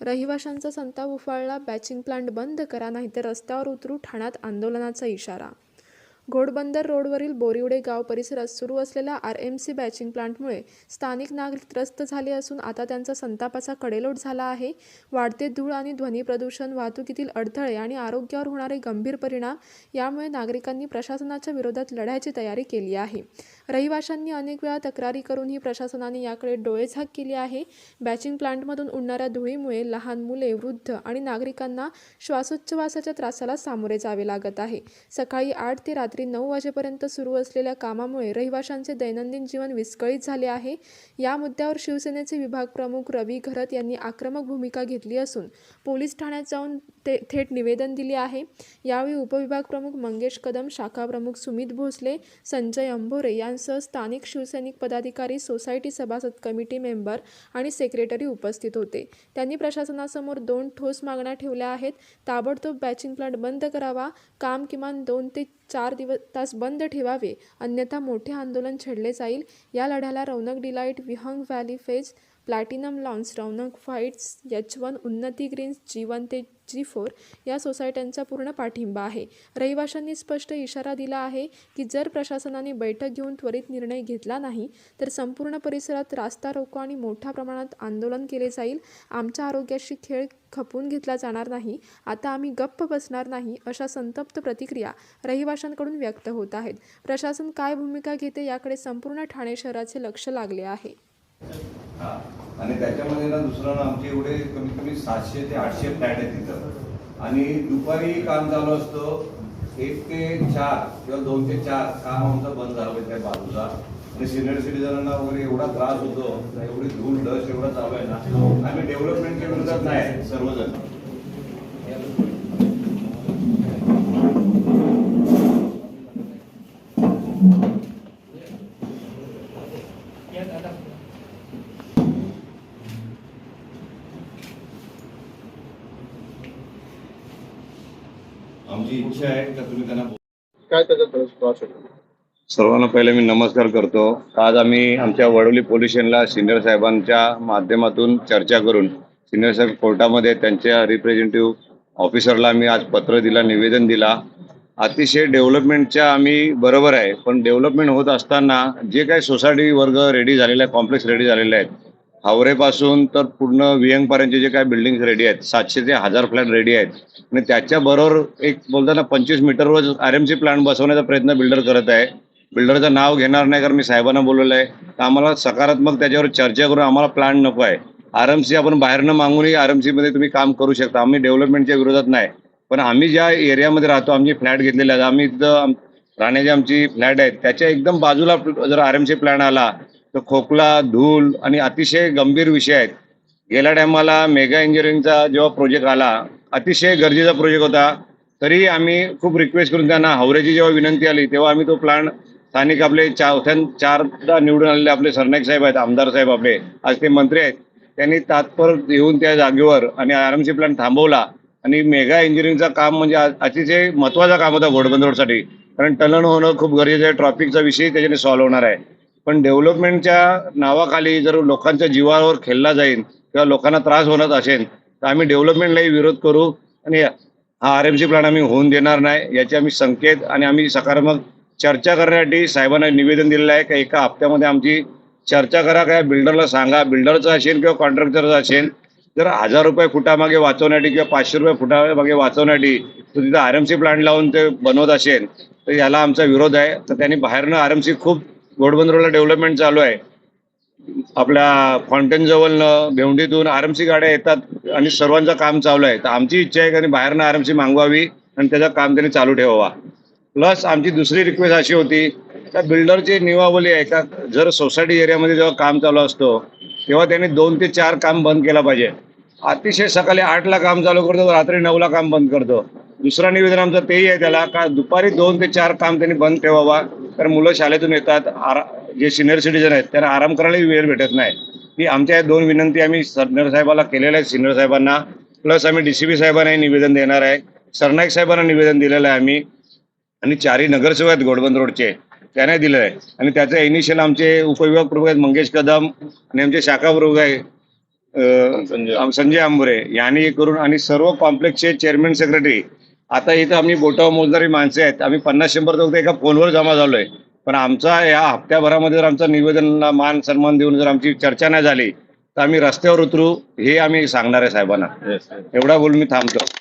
रहिवाशांचा संताप उफाळला बॅचिंग प्लांट बंद करा नाहीतर रस्त्यावर उतरू ठाण्यात आंदोलनाचा इशारा घोडबंदर रोडवरील बोरिवडे गाव परिसरात सुरू असलेल्या आर एम सी बॅचिंग प्लांटमुळे स्थानिक नागरिक त्रस्त झाले असून आता त्यांचा संतापाचा कडेलोट झाला आहे. वाढते धूळ आणि ध्वनी प्रदूषण वाहतुकीतील अडथळे आणि आरोग्यावर होणारे गंभीर परिणाम यामुळे नागरिकांनी प्रशासनाच्या विरोधात लढ्याची तयारी केली आहे. रहिवाशांनी अनेक वेळा तक्रारी करूनही प्रशासनाने याकडे डोळेझाक केली आहे. बॅचिंग प्लांटमधून उडणाऱ्या धुळीमुळे लहान मुले वृद्ध आणि नागरिकांना श्वासोच्छवासाच्या त्रासाला सामोरे जावे लागत आहे. सकाळी आठ ते रात्री नऊ वाजेपर्यंत सुरू असलेल्या कामामुळे रहिवाशांचे दैनंदिन जीवन विस्कळीत झाले आहे. या मुद्द्यावर शिवसेनेचे विभाग प्रमुख रवी घरत यांनी आक्रमक भूमिका घेतली असून पोलीस ठाण्यात जाऊन ते थेट निवेदन दिले आहे. यावेळी उपविभाग प्रमुख मंगेश कदम शाखा प्रमुख सुमित भोसले संजय अंभोरे यांसह स्थानिक शिवसैनिक पदाधिकारी सोसायटी सभासद कमिटी मेंबर आणि सेक्रेटरी उपस्थित होते. त्यांनी प्रशासनासमोर दोन ठोस मागण्या ठेवल्या आहेत. ताबडतोब बॅचिंग प्लांट बंद करावा काम किमान दोन ते चार दिवस तास बंद ठेवावे अन्यथा मोठे आंदोलन छेडले जाईल. या लढ्याला Raunak Delight Vihang Valley phase Platinum Lawns Raunak fights H one Unnati Greens G one ते जी फोर या सोसायट्यांचा पूर्ण पाठिंबा आहे. रहिवाशांनी स्पष्ट इशारा दिला आहे की जर प्रशासनाने बैठक घेऊन त्वरित निर्णय घेतला नाही तर संपूर्ण परिसरात रास्ता रोको आणि मोठ्या प्रमाणात आंदोलन केले जाईल. आमच्या आरोग्याशी खेळ खपून घेतला जाणार नाही. आता आम्ही गप्प बसणार नाही अशा संतप्त प्रतिक्रिया रहिवाशांकडून व्यक्त होत आहेत. प्रशासन काय भूमिका घेते याकडे संपूर्ण ठाणे शहराचे लक्ष लागले आहे. हा. आणि त्याच्यामध्ये ना दुसरं ना आमचे एवढे कमीत कमी सातशे ते आठशे फ्लॅट आहेत तिथं. आणि दुपारी काम चालू असतं एक ते चार किंवा दोन ते चार काम आमचं बंद झालं पाहिजे त्या बाजूला. आणि सिनियर सिटीजनांना वगैरे एवढा त्रास होतो एवढी धूळ डस्ट एवढा चालू आहे ना. आम्ही डेव्हलपमेंटच्या विरोधात नाही सर्वजण. आमची इच्छा आहे का तुम्ही त्यांना काय त्याचा त्रास त्रास होतो? सर्वांना पहिले मी नमस्कार करतो. आज आम्ही आमच्या वडोली पोलीस स्टेशनला सिनियर साहेबांच्या माध्यमातून चर्चा करून सिनियर साहेब कोर्टामध्ये त्यांच्या रिप्रेझेंटेटिव्ह ऑफिसरला आम्ही आज पत्र दिला निवेदन दिला. अतिशय डेव्हलपमेंटच्या आम्ही बरोबर आहे पण डेव्हलपमेंट होत असताना जे काही सोसायटी वर्ग रेडी झालेले आहे कॉम्प्लेक्स रेडी झालेले आहेत हावरेपासून तर पूर्ण वियंगपर्यंतचे जे काही बिल्डिंग रेडी आहेत सातशे ते हजार फ्लॅट रेडी आहेत. आणि त्याच्याबरोबर एक बोलताना पंचवीस मीटरवर आर एम सी प्लांट बसवण्याचा प्रयत्न बिल्डर करत आहे. बिल्डरचं नाव घेणार नाही कारण मी साहेबांना बोलवलं आहे. तर आम्हाला सकारात्मक त्याच्यावर चर्चा करून आम्हाला प्लांट नको आहे. आर एम सी आपण बाहेरनं मागूनही आर एम सीमध्ये तुम्ही काम करू शकता. आम्ही डेव्हलपमेंटच्या विरोधात नाही. पण आम्ही ज्या एरियामध्ये राहतो आम्ही फ्लॅट घेतलेले आहेत. आम्ही इथं राहण्याची आमची फ्लॅट आहेत. त्याच्या एकदम बाजूला जर आर एम सी प्लॅन आला तर खोकला धूल आणि अतिशय गंभीर विषय आहेत. गेल्या टायमाला मेगा इंजिनिअरिंगचा जेव्हा प्रोजेक्ट आला अतिशय गरजेचा प्रोजेक्ट होता. तरी आम्ही खूप रिक्वेस्ट करून त्यांना हावऱ्याची जेव्हा विनंती आली तेव्हा आम्ही तो प्लान स्थानिक आपले चौथ्या चारदा निवडून आलेले आपले सरनाईक साहेब आहेत आमदार साहेब आपले आज ते मंत्री आहेत. त्यांनी तात्पर येऊन त्या जागेवर आणि आरएमसी प्लॅन थांबवला. आणि मेगा इंजिनिअरिंगचा काम म्हणजे अतिशय महत्त्वाचं काम होता घोडबंदोडसाठी कारण टलन होणं खूप गरजेचं आहे ट्रॉफिकचा विषय त्याच्याने सॉल्व्ह होणार आहे. पण डेव्हलपमेंटच्या नावाखाली जर लोकांच्या जीवावर खेळला जाईल किंवा लोकांना त्रास होणार असेल तर आम्ही डेव्हलपमेंटलाही विरोध करू आणि हा आर एम सी प्लॅन आम्ही होऊन देणार नाही याचे आम्ही संकेत आणि आम्ही सकारात्मक चर्चा करण्यासाठी साहेबांना निवेदन दिलेलं आहे. का एका हप्त्यामध्ये आमची चर्चा करा काय बिल्डरला सांगा. बिल्डरचं असेल किंवा कॉन्ट्रॅक्टरचं असेल जर हजार रुपये फुटामागे वाचवण्यासाठी किंवा पाचशे रुपये फुटामागे वाचवण्यासाठी तो तिथं आर एम सी प्लांट लावून ते बनवत असेल तर याला आमचा विरोध आहे. तर त्यांनी बाहेरनं आर एम सी खूप घोडबंदरला डेव्हलपमेंट चालू आहे. आपल्या फाउंटेन जवळनं भेवंडीतून आरएमसी गाड्या येतात आणि सर्वांचं काम चालू आहे. तर आमची इच्छा आहे की बाहेरनं आरएमसी मागवावी आणि त्याचं काम त्यांनी चालू ठेवावा. प्लस आमची दुसरी रिक्वेस्ट अशी होती त्या बिल्डरची नियमावली आहे का? जर सोसायटी एरियामध्ये जेव्हा काम चालू असतो तेव्हा त्यांनी दोन ते चार काम बंद केला पाहिजे. अतिशय सकाळी आठला काम चालू करतो रात्री नऊला काम बंद करतो. दुसरा निवेदन आमचं तेही आहे त्याला का दुपारी दोन ते चार काम त्यांनी बंद ठेवावा. कारण मुलं शाळेतून येतात आरा जे सिनियर सिटीजन आहेत त्यांना आराम करायलाही वेळ भेटत नाही. ही आमच्या या दोन विनंती आम्ही सिनियर साहेबाला केलेल्या आहेत सिनियर साहेबांना. प्लस आम्ही डी सी बी साहेबांनाही निवेदन देणार आहे. सरनाईक साहेबांना निवेदन दिलेलं आहे आम्ही. आणि चारही नगरसेवक आहेत घोडबंद रोडचे. त्याने दिलं आहे. आणि त्याचं इनिशियल आमचे उपविभाग प्रमुख आहेत मंगेश कदम आणि आमचे शाखा प्रमुख आहे संजय. आंबुरे. यांनी करून आणि सर्व कॉम्प्लेक्सचे चेअरमॅन सेक्रेटरी आता इथं आम्ही बोटावर मोजणारी माणसं आहेत. आम्ही पन्नास शंभर फक्त एका फोनवर जमा झालोय. पण आमचा या हप्त्याभरामध्ये जर आमचा निवेदनला मान सन्मान देऊन जर आमची चर्चा नाही झाली तर आम्ही रस्त्यावर उतरू हे आम्ही सांगणार आहे साहेबांना. एवढा बोलून मी थांबतो.